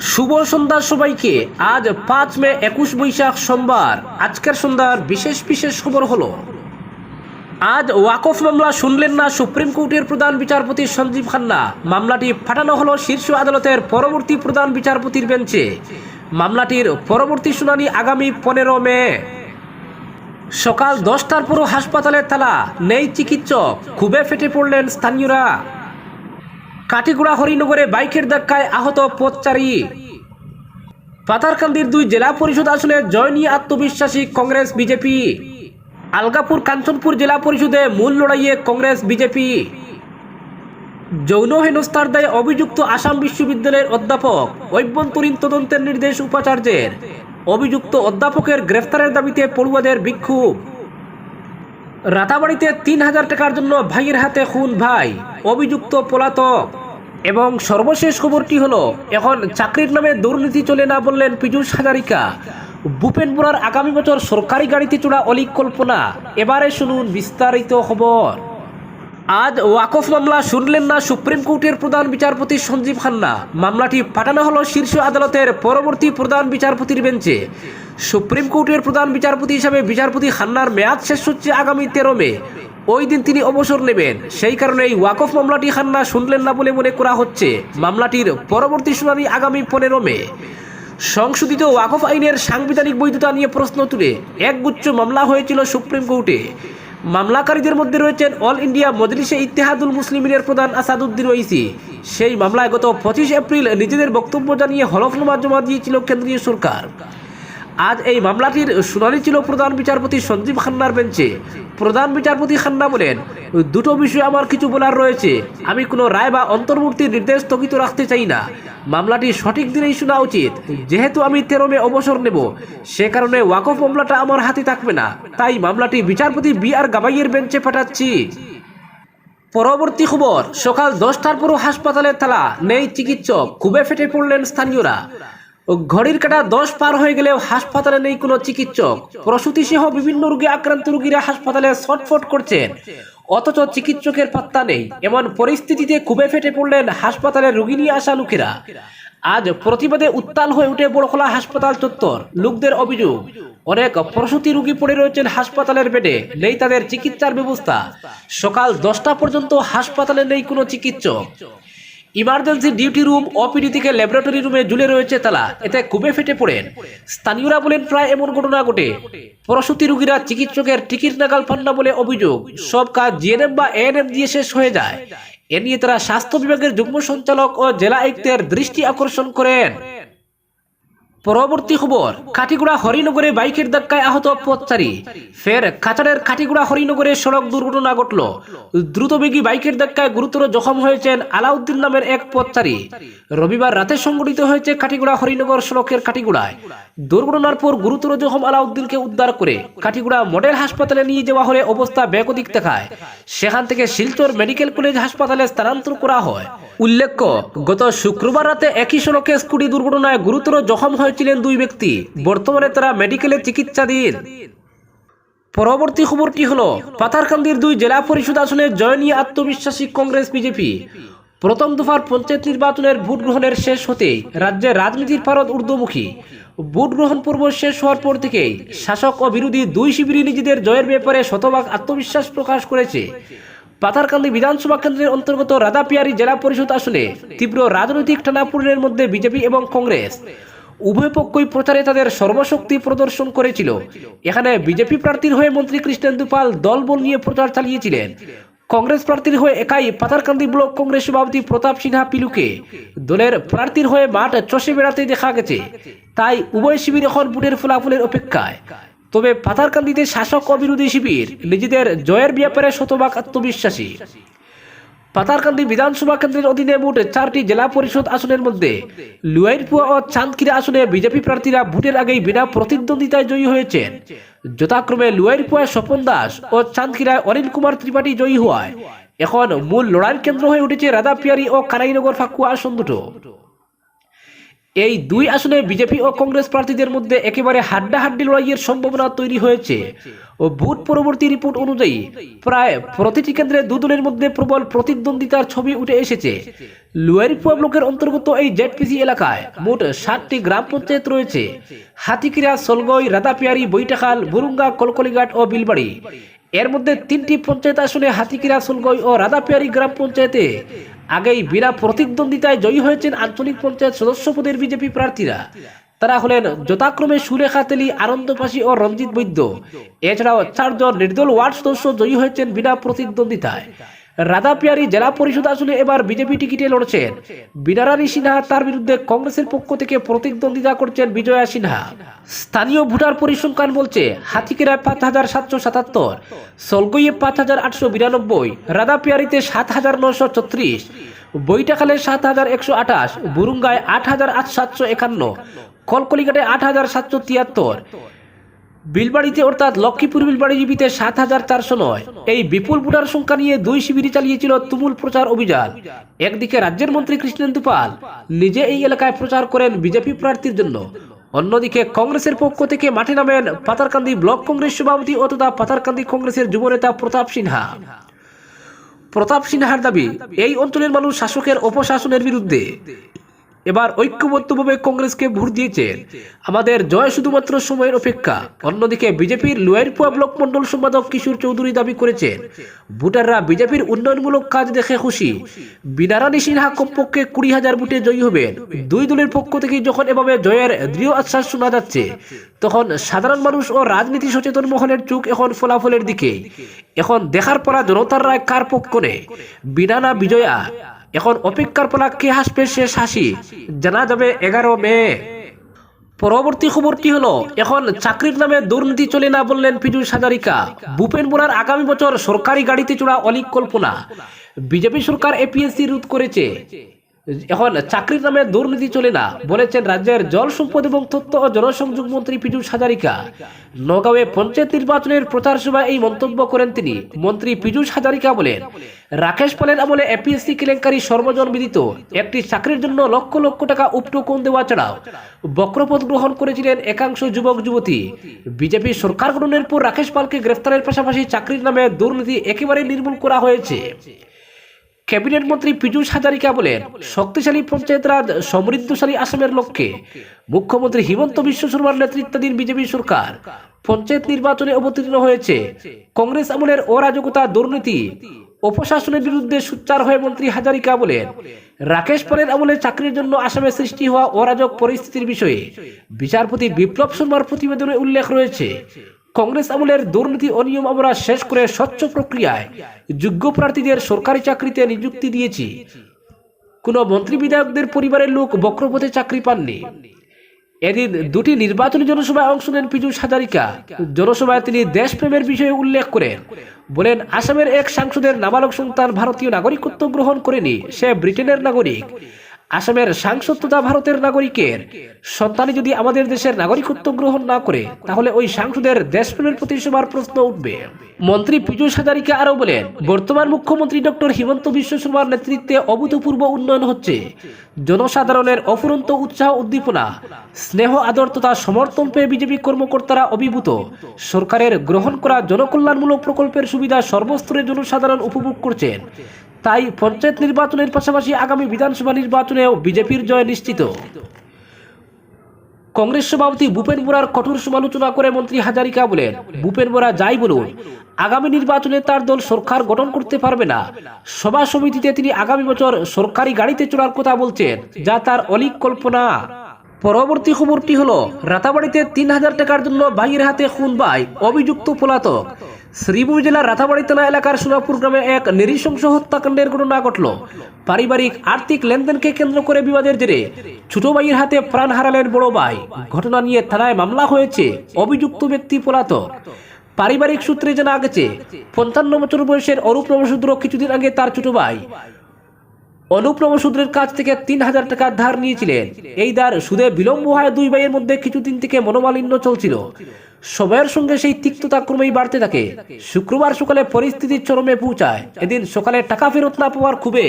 শুভ সন্ধ্যা সবাইকে। আজ পাঁচ মে একুশ বৈশাখ সোমবার। আজকের সন্ধ্যার বিশেষ বিশেষ খবর হলো, আজ ওয়াকফ মামলা শুনলেন না সুপ্রিম কোর্টের প্রধান বিচারপতি সঞ্জীব খান্না। মামলাটি পাঠানো হলো শীর্ষ আদালতের পরবর্তী প্রধান বিচারপতির বেঞ্চে। মামলাটির পরবর্তী শুনানি আগামী পনেরো মে। সকাল দশটার পরও হাসপাতালে তালা নেই চিকিৎসক খুবে ফেটে পড়লেন স্থানীয়রা। কাটিগুড়া হরিনগরে বাইকের ধাক্কায় আহত পথচারী। পাতারকান্দির দুই জেলা পরিষদ আসনে জয় নিয়ে আত্মবিশ্বাসী কংগ্রেস বিজেপি। আলগাপুর কাঞ্চনপুর জেলা পরিষদে মূল লড়াইয়ে কংগ্রেস বিজেপি। যৌন হেনস্থার দায়ে অভিযুক্ত আসাম বিশ্ববিদ্যালয়ের অধ্যাপক অভ্যন্তরীণ তদন্তের নির্দেশ উপাচার্যের। অভিযুক্ত অধ্যাপকের গ্রেফতারের দাবিতে পড়ুয়াদের বিক্ষোভ। রাতাবাড়িতে তিন হাজার টাকার জন্য ভাইয়ের হাতে খুন ভাই, অভিযুক্ত পলাতক। এবং সর্বশেষ খবরটি হলো, এখন চাকরির নামে দুর্নীতি চলে না বললেন পীযূষ হাজারিকা। ভূপেন বোরার আগামী বছর সরকারি গাড়িতে চড়া অলিক কল্পনা। এবারে শুনুন বিস্তারিত খবর। আজ ওয়াকফ মামলা শুনলেন না সুপ্রিম কোর্টের প্রধান বিচারপতি সঞ্জীব খান্না। মামলাটি পাঠানো হলো শীর্ষ আদালতের পরবর্তী প্রধান বিচারপতির বেঞ্চে। সুপ্রিম কোর্টের প্রধান বিচারপতি হিসাবে বিচারপতি খান্নার মেয়াদ শেষ হচ্ছে আগামী তেরো মে। ওই দিন তিনি অবসর নেবেন। সেই কারণে এই ওয়াকফ মামলাটি খান্না শুনলেন না বলে মনে করা হচ্ছে। মামলাটির পরবর্তী শুনানি আগামী পনেরো মে। সংশোধিত ওয়াকফ আইনের সাংবিধানিক বৈধতা নিয়ে প্রশ্ন তুলে একগুচ্ছ মামলা হয়েছিল সুপ্রিম কোর্টে। মামলাকারীদের মধ্যে রয়েছেন অল ইন্ডিয়া মজলিসে ইতিহাদুল মুসলিমিনের প্রধান আসাদুদ্দিন ওইসি সেই মামলায় গত পঁচিশ এপ্রিল নিজেদের বক্তব্য জানিয়ে হলফনামা জমা দিয়েছিল কেন্দ্রীয় সরকার। আজ এই মামলাটির শুনানি ছিল প্রধান বিচারপতি সঞ্জীব খান্নার বেঞ্চে। প্রধান বিচারপতি খান্না বলেন, দুটো বিষয়ে আমার কিছু বলার রয়েছে। আমি কোনো রায় বা অন্তর্বর্তী নির্দেশ স্থগিত রাখতে চাই না। মামলাটি সঠিক দিনেই শোনা উচিত। যেহেতু আমি তেরো মে অবসর নেব, সে কারণে ওয়াকফ মামলাটা আমার হাতে থাকবে না। তাই মামলাটি বিচারপতি বি আর গাবাইয়ের বেঞ্চে পাঠাচ্ছি। পরবর্তী খবর, সকাল দশটার পরও হাসপাতালে তালা নেই চিকিৎসক খুবই ফেটে পড়লেন স্থানীয়রা। ঘড়ির কাটা দশ পার হয়ে গেলেও হাসপাতালে নেই কোনো চিকিৎসক। প্রসূতি সহ বিভিন্ন রোগে আক্রান্ত রোগীরা হাসপাতালে ছটফট করছেন। অথচ চিকিৎসকের পাত্তা নেই। এমন পরিস্থিতিতে খুবই ফেটে পড়লেন হাসপাতালে রোগী নিয়ে আসা লোকেরা। আজ প্রতিবাদে উত্তাল হয়ে উঠে বড়খোলা হাসপাতাল চত্বর। লোকদের অভিযোগ, অনেক প্রসূতি রোগী পড়ে রয়েছেন হাসপাতালের বেডে, নেই তাদের চিকিৎসার ব্যবস্থা। সকাল দশটা পর্যন্ত হাসপাতালে নেই কোনো চিকিৎসক। ইমার্জেন্সি ডিউটি রুম অপিডি থেকে ল্যাবরেটরি রুমে ঝুলে রয়েছে তালা। এতে খুবই ফেটে পড়েন। স্থানীয়রা বলেন, প্রায় এমন ঘটনা ঘটে। প্রসূতি রোগীরা চিকিৎসকের টিকিট নাগাল পান না বলে অভিযোগ। সব কাজ জিএনএম বা এএনএম দিয়ে শেষ হয়ে যায়। এ নিয়ে তারা স্বাস্থ্য বিভাগের যুগ্ম সঞ্চালক ও জেলা আয়ুক্তের দৃষ্টি আকর্ষণ করেন। পরবর্তী খবর কাটিগুড়া হরিনগরে বাইকের ধাক্কায় আহত পথচারী। ফের কাছাড়ের কাটিগুড়া হরিনগরে সড়ক দুর্ঘটনা ঘটল। দ্রুতবেগী বাইকের ধাক্কায় গুরুতর জখম হয়েছেন আলাউদ্দিন নামের এক পথচারী। রবিবার রাতে সংঘটিত হয়েছে কাটিগুড়া হরিনগর সড়কের কাটিগুড়ায় দুর্ঘটনার পর গুরুতর জখম আলাউদ্দিনকে উদ্ধার করে কাটিগুড়া মডেল হাসপাতালে নিয়ে যাওয়া হলে অবস্থা ব্যাকদিক দেখায়। সেখান থেকে শিলচর মেডিকেল কলেজ হাসপাতালে স্থানান্তর করা হয়। উল্লেখ্য, গত শুক্রবার রাতে একই সড়কে স্কুটি দুর্ঘটনায় গুরুতর জখম হয়েছিলেন দুই ব্যক্তি। বর্তমানে তারা মেডিকেলে চিকিৎসাধীন। পরবর্তী খবরটি হলো, পাথারকান্দির দুই জেলা পরিষদ আসনে জয় নিয়ে আত্মবিশ্বাসী কংগ্রেস বিজেপি। প্রথম দফার পঞ্চায়েত নির্বাচনের ভোট গ্রহণের শেষ হতেই রাজ্যে রাজনীতির পারদ ঊর্ধ্বমুখী। ভোট গ্রহণ পর্ব শেষ হওয়ার পর থেকেই শাসক ও বিরোধী দুই শিবিরই নিজেদের জয়ের ব্যাপারে শতভাগ আত্মবিশ্বাস প্রকাশ করেছে। পাথারকান্দি বিধানসভা কেন্দ্রের অন্তর্গত রাধাপিয়ারি জেলা পরিষদ আসনে তীব্র রাজনৈতিক টানাপোড়েনের মধ্যে বিজেপি এবং কংগ্রেস। উভয় পক্ষই প্রচারে তাদের সর্বশক্তি প্রদর্শন করেছিল। এখানে বিজেপি প্রার্থীর হয়ে মন্ত্রী কৃষ্ণেন্দু পাল দলবল নিয়ে প্রচার চালিয়েছিলেন। কংগ্রেস প্রার্থীর হয়ে একাই পাতারকান্দি ব্লক কংগ্রেস সভাপতি প্রতাপ সিনহা পিলুকে। দলের প্রার্থীর হয়ে মাঠ চষে বেড়াতে দেখা গেছে। তাই উভয় শিবির এখন বুটের ফলাফলের অপেক্ষায়। তবে পাতারকান্দিতে শাসক ও বিরোধী শিবির, নিজেদের জয়ের ব্যাপারে শতভাগ আত্মবিশ্বাসী। পাতারকান্দি বিধানসভা কেন্দ্রের অধীনে মোট চারটি জেলা পরিষদ আসনের মধ্যে লুয়াইরপুয়া ও চাঁদকিরা আসনে বিজেপি প্রার্থীরা ভোটের আগেই বিনা প্রতিদ্বন্দ্বিতায় জয়ী হয়েছেন। যথাক্রমে লুয়াইরপুয়ায় স্বপন দাস ও চাঁদকিরায় অনিল কুমার ত্রিপাঠী জয়ী হওয়ায় এখন মূল লড়াইয়ের কেন্দ্র হয়ে উঠেছে রাধাপিয়ারি ও কানাইনগর ফাঁকুয়া আসন দুটো। এই দুই আসনে বিজেপি ও কংগ্রেস প্রার্থীদের মধ্যে একেবারে হাড্ডাহাড্ডি লড়াইয়ের সম্ভাবনা তৈরি হয়েছে ও ভোট পরবর্তী রিপোর্ট অনুযায়ী প্রায় প্রতিটি কেন্দ্রে দুদলের মধ্যে প্রবল প্রতিদ্বন্দ্বিতার ছবি উঠে এসেছে। লুয়ারিপুয়া ব্লকের অন্তর্গত এই জেডপিসি এলাকায় মোট ষাটটি গ্রাম পঞ্চায়েত রয়েছে। হাতিকিরা, সলগই রাদাপিয়ারি বৈটাখাল বুরুঙ্গা, কলকলিঘাট ও বিলবাড়ি। এর মধ্যে তিনটি পঞ্চায়েত আসনে হাতিকিরা, সলগই ও রাদাপিয়ারি গ্রাম পঞ্চায়েতে আগেই বিনা প্রতিদ্বন্দ্বিতায় জয়ী হয়েছেন আঞ্চলিক পঞ্চায়েত সদস্য পদের বিজেপি প্রার্থীরা। তারা হলেন যথাক্রমে সুরেখা তেলি আনন্দপাশি ও রঞ্জিত বৈদ্য। এছাড়াও চারজন নির্দল ওয়ার্ড সদস্য জয়ী হয়েছেন বিনা প্রতিদ্বন্দ্বিতায়। রাধাপিয়ারি জেলা পরিষদ আসলে এবার বিজেপি টিকিটে লড়ছেন বিনারানী সিনহা তার বিরুদ্ধে কংগ্রেসের পক্ষ থেকে প্রতিদ্বন্দ্বিতা করছেন বিজয়া সিনহা। স্থানীয় ভোটার পরিসংখ্যান বলছে হাতিকেরায় পাঁচ হাজার সাতশো সাতাত্তর, সলগইয়ে পাঁচ হাজার আটশো বিরানব্বই, রাধাপিয়ারিতে সাত হাজার নশো ছত্রিশ বৈটাখালে সাত হাজার একশো আঠাশ, বুরুঙ্গায় আট হাজার আট সাতশো একান্ন কলকলিঘাটে আট হাজার সাতশো তিয়াত্তর বিলবাড়িতে অর্থাৎ লক্ষ্মীপুর বিলবাড়ি জীবিতে সাত হাজার চারশো নয়। এই বিপুল ভোটার সংখ্যা নিয়ে দুই শিবিরই চালিয়েছিল তুমুল প্রচার অভিযান। একদিকে রাজ্যের মন্ত্রী কৃষ্ণেন্দু পাল নিজে এই এলাকায় প্রচার করেন বিজেপি প্রার্থীর জন্য। অন্যদিকে কংগ্রেসের পক্ষ থেকে মাঠে নামেন পাতারকান্দি ব্লক কংগ্রেস সভাপতি তথা পাতারকান্দি কংগ্রেসের যুবনেতা প্রতাপ সিনহা। প্রতাপ সিনহার দাবি, এই অঞ্চলের মানুষ শাসকের অপশাসনের বিরুদ্ধে। এবার ঐক্যবদ্ধভাবে কংগ্রেসকে ভোট দিয়েছেন আমাদের জয় শুধুমাত্র সময়ের অপেক্ষা। অন্যদিকে বিজেপির লোয়ারপুয়া ব্লক মন্ডল সম্পাদক কিশোর চৌধুরী দাবি করেছেন, ভোটাররা বিজেপির উন্নয়নমূলক কাজ দেখে খুশি। বিনারানী সিনহা কমপক্ষে কুড়ি হাজার ভোটে জয়ী হবেন। দুই দলের পক্ষ থেকে যখন এভাবে জয়ের দৃঢ় আশ্বাস শোনা যাচ্ছে, তখন সাধারণ মানুষ ও রাজনীতি সচেতন মহলের চোখ এখন ফলাফলের দিকে। এখন দেখার পরা জনতার রায় কার পক্ষ? নেয় বিনানা বিজয়া? এখন অপেক্ষার কে হাসবে শেষ হাসি? জানা যাবে এগারো মে। পরবর্তী খবরটি হলো, এখন চাকরির নামে দুর্নীতি চলে না বললেন পীযুষ হাজারিকা ভূপেন বোনার আগামী বছর সরকারি গাড়িতে চড়া অলিক কল্পনা। বিজেপি সরকার এপিএসসি রোধ করেছে এখন চাকরির নামে দুর্নীতি চলে না, বলেছেন রাজ্যের জল সম্পদ এবং তথ্য ও জনসংযোগ মন্ত্রী পীযূষ হাজারিকা। নগাঁওয়ে পঞ্চায়েত নির্বাচনের প্রচার সভায় এই মন্তব্য করেন তিনি। মন্ত্রী পীযূষ হাজারিকা বলেন, রাকেশ পালের আমলে এপিএসসি কেলেঙ্কারি সর্বজন বিদিত একটি চাকরির জন্য লক্ষ লক্ষ টাকা উপটোকন দেওয়া ছাড়াও বক্রপথ গ্রহণ করেছিলেন একাংশ যুবক যুবতী। বিজেপি সরকার গঠনের পর রাকেশ পালকে গ্রেফতারের পাশাপাশি চাকরির নামে দুর্নীতি একেবারে নির্মূল করা হয়েছে। ক্যাবিনেট মন্ত্রী পীযূষ হাজারিকা বলেন, শক্তিশালী পঞ্চায়েত রাজ সমৃদ্ধশালী আসামের লক্ষ্যে মুখ্যমন্ত্রী হিমন্ত বিশ্ব শর্মার নেতৃত্বাধীন বিজেপি সরকার পঞ্চায়েত নির্বাচনে অবতীর্ণ হয়েছে। কংগ্রেস আমলের অরাজকতা দুর্নীতি, অপশাসনের বিরুদ্ধে সোচ্চার হয়ে মন্ত্রী হাজারিকা বলেন, রাকেশ পালের আমলে চাকরির জন্য আসামে সৃষ্টি হওয়া অরাজক পরিস্থিতির বিষয়ে বিচারপতি বিপ্লব শর্মার প্রতিবেদনে উল্লেখ রয়েছে। কংগ্রেস আমলের দুর্নীতি অনিয়ম আমরা শেষ করে স্বচ্ছ প্রক্রিয়ায় যোগ্য প্রার্থীদের সরকারি চাকরিতে নিযুক্তি দিয়েছি। কোনো মন্ত্রী বিধায়কদের পরিবারের লোক বক্রপথে চাকরি পাননি। এদিন দুটি নির্বাচনী জনসভায় অংশ নেন পীযূষ হাজারিকা। জনসভায় তিনি দেশপ্রেমের বিষয়ে উল্লেখ করেন। বলেন, আসামের এক সাংসদের নাবালক সন্তান ভারতীয় নাগরিকত্ব গ্রহণ করেনি। সে ব্রিটেনের নাগরিক। আসামের সাংসদ ভারতের নাগরিকের। সন্তানই যদি আমাদের দেশের নাগরিকত্ব গ্রহণ না করে, তাহলে ওই সাংসদের দেশপ্রেমের প্রতি সবার প্রশ্ন উঠবে। মন্ত্রী পীযূষ হাজারিকা আরও বলেন, বর্তমান মুখ্যমন্ত্রী ডক্টর হিমন্ত বিশ্ব শর্মার নেতৃত্বে অভূতপূর্ব উন্নয়ন হচ্ছে। জনসাধারণের অফুরন্ত উৎসাহ উদ্দীপনা, স্নেহ আদর তথা সমর্থন পেয়ে বিজেপি কর্মকর্তারা অভিভূত। সরকারের গ্রহণ করা জনকল্যাণমূলক প্রকল্পের সুবিধা সর্বস্তরের জনসাধারণ উপভোগ করছেন। তাই পঞ্চায়েত নির্বাচনের পাশাপাশি আগামী বিধানসভা নির্বাচনেও বিজেপির জয় নিশ্চিত। কংগ্রেস সভাপতি ভূপেন বোরার কঠোর সমালোচনা করে মন্ত্রী হাজারিকা বলেন, ভূপেন বোরা যাই বলুন, আগামী নির্বাচনে তার দল সরকার গঠন করতে পারবে না। সভা সমিতিতে তিনি আগামী বছর সরকারি গাড়িতে চড়ার কথা বলছেন, যা তার অলিক কল্পনা। পরবর্তী খবরটি হলো, রাতাবাড়িতে তিন হাজার টাকার জন্য ভাইয়ের হাতে খুন ভাই অভিযুক্ত পলাতক। শ্রীভূমি জেলার রাতাবাড়ি থানা এলাকার সোনাপুর গ্রামে এক নিরিশংস হত্যাকাণ্ডের ঘটনা ঘটল। পারিবারিক আর্থিক লেনদেনকে কেন্দ্র করে বিবাদের জেরে ছোট ভাইয়ের হাতে প্রাণ হারালেন বড় ভাই। ঘটনা নিয়ে থানায় মামলা হয়েছে, অভিযুক্ত ব্যক্তি পলাত পারিবারিক সূত্রে জানা গেছে, পঞ্চান্ন বছর বয়সের অরূপ নবশূদ্র কিছুদিন আগে তার ছোট ভাই অনুপ নবশূদ্রের কাছ থেকে তিন হাজার টাকা ধার নিয়েছিলেন। এই ধার সুদে বিলম্ব হয় দুই ভাইয়ের মধ্যে কিছুদিন থেকে মনোমালিন্য চলছিল। সময়ের সঙ্গে সেই তিক্ততা ক্রমেই বাড়তে থাকে। শুক্রবার সকালে পরিস্থিতি চরমে পৌঁছায়। এদিন সকালে টাকা ফেরত না পাওয়ার খুবে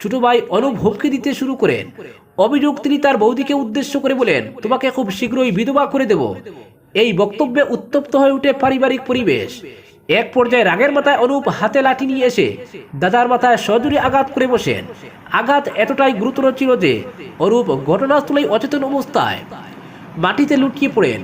ছোট ভাই অনুপ হুমকি দিতে শুরু করেন। অভিযোগ তিনি তার বৌদিকে উদ্দেশ্য করে বলেন, তোমাকে খুব শীঘ্রই বিধবা করে দেব। এই বক্তব্যে উত্তপ্ত হয়ে উঠে পারিবারিক পরিবেশ। এক পর্যায়ে রাগের মাথায় অনুপ হাতে লাঠি নিয়ে এসে দাদার মাথায় সজুরি আঘাত করে বসেন। আঘাত এতটাই গুরুতর ছিল যে অরূপ ঘটনাস্থলেই অচেতন অবস্থায় মাটিতে লুটিয়ে পড়েন।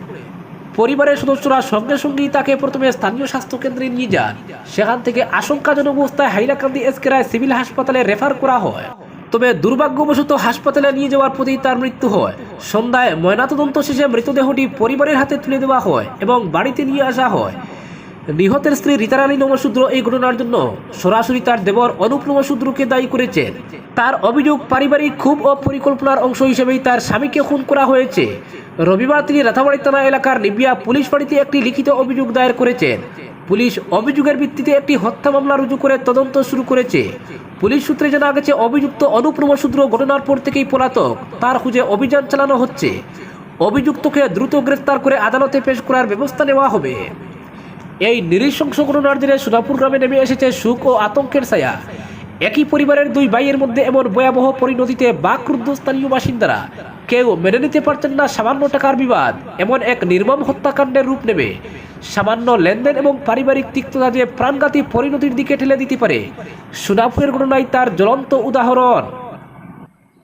পরিবারের সদস্যরা সঙ্গে সঙ্গেই তাকে প্রথমে স্থানীয় স্বাস্থ্য কেন্দ্রে নিয়ে যান। সেখান থেকে আশঙ্কাজনক অবস্থায় হাইলাকান্দি এসকেরায় সিভিল হাসপাতালে রেফার করা হয়। তবে দুর্ভাগ্যবশত হাসপাতালে নিয়ে যাওয়ার প্রতি তার মৃত্যু হয়। সন্ধ্যায় ময়নাতদন্ত শেষে মৃতদেহটি পরিবারের হাতে তুলে দেওয়া হয় এবং বাড়িতে নিয়ে আসা হয়। নিহতের স্ত্রী রীতারানী নমশূদ্র এই ঘটনার জন্য সরাসরি তার দেবর অনুপ নমশূদ্রকে দায়ী করেছেন তার অভিযোগ পারিবারিক খুব ও পরিকল্পনার অংশ হিসেবেই তার স্বামীকে খুন করা হয়েছে। রবিবার তিনি রাথাবাড়ি থানা এলাকার নিবিয়া পুলিশ বাড়িতে একটি লিখিত অভিযোগ দায়ের করেছেন। পুলিশ অভিযোগের ভিত্তিতে একটি হত্যা মামলা রুজু করে তদন্ত শুরু করেছে। পুলিশ সূত্রে জানা গেছে, অভিযুক্ত অনুপ নমশূদ্র ঘটনার পর থেকেই পলাতক। তার খুঁজে অভিযান চালানো হচ্ছে। অভিযুক্তকে দ্রুত গ্রেফতার করে আদালতে পেশ করার ব্যবস্থা নেওয়া হবে। এই নৃশংস ঘটনার সোনাপুর গ্রামে নেমে এসেছে সুখ ও আতঙ্কের ছায়া। একই পরিবারের দুই ভাইয়ের মধ্যে এমন ভয়াবহ পরিণতিতে বাকরুদ্ধ স্থানীয় বাসিন্দারা কেউ মেনে নিতে পারছেন না সামান্য টাকার বিবাদ। এমন এক নির্মম হত্যাকাণ্ডের রূপ নেবে। সামান্য লেনদেন এবং পারিবারিক তিক্ততা যে প্রাণঘাতী পরিণতির দিকে ঠেলে দিতে পারে সোনাপুরের ঘটনায় তার জ্বলন্ত উদাহরণ।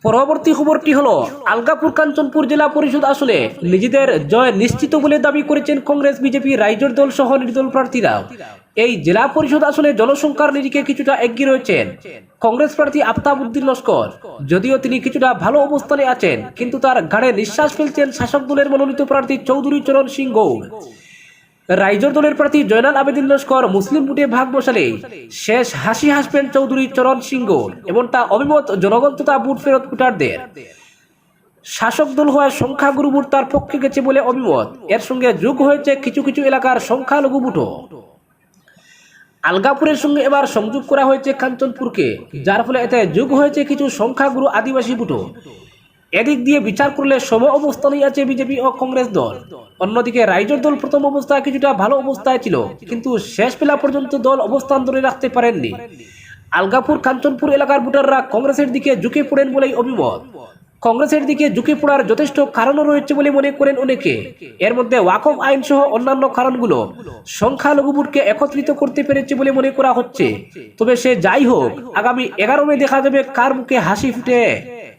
পরবর্তী খবরটি হলো, আলগাপুর কাঞ্চনপুর জেলা পরিষদ আসলে নিজেদের জয় নিশ্চিত বলে দাবি করেছেন কংগ্রেস, বিজেপি, রাইজর দল সহ নির্দল প্রার্থীরা। এই জেলা পরিষদ আসলে জনসংখ্যার নিরিখে কিছুটা এগিয়ে রয়েছেন। কংগ্রেস প্রার্থী আফতাব উদ্দিন লস্কর, যদিও তিনি কিছুটা ভালো অবস্থানে আছেন, কিন্তু তার ঘাড়ে নিঃশ্বাস ফেলছেন শাসক দলের মনোনীত প্রার্থী চৌধুরী চরণ সিং গৌড়। রাইজর দলের প্রার্থী জয়নাল আবেদিন লস্কর মুসলিম ভোটে ভাগ বসালে শেষ হাসি হাসবেন চৌধুরী চরণ সিংহ এমনটা অভিমত জনগণ তথা বুট ফেরত ভোটারদের। শাসক দল হওয়ায় সংখ্যাগুরু ভোট তার পক্ষে গেছে বলে অভিমত। এর সঙ্গে যোগ হয়েছে কিছু কিছু এলাকার সংখ্যালঘু ভোটও। আলগাপুরের সঙ্গে এবার সংযোগ করা হয়েছে কাঞ্চনপুরকে, যার ফলে এতে যোগ হয়েছে কিছু সংখ্যাগুরু আদিবাসী ভোটও। এদিক দিয়ে বিচার করলে সম অবস্থানেই আছে বিজেপি ও কংগ্রেস দল। অন্যদিকে রাইজর দল প্রথম অবস্থায় কিছুটা ভালো অবস্থায় ছিল, কিন্তু শেষ বেলা পর্যন্ত দল অবস্থান ধরে রাখতে পারেননি। আলগাপুর কাঞ্চনপুর এলাকার ভোটাররা কংগ্রেসের দিকে ঝুঁকে পড়েন বলেই অভিমত। কংগ্রেসের দিকে ঝুঁকে পড়ার যথেষ্ট কারণও রয়েছে বলে মনে করেন অনেকে। এর মধ্যে ওয়াকফ আইন সহ অন্যান্য কারণগুলো সংখ্যালঘু ভোটকে একত্রিত করতে পেরেছে বলে মনে করা হচ্ছে। তবে সে যাই হোক, আগামী এগারো মে দেখা যাবে কার মুখে হাসি ফুটে।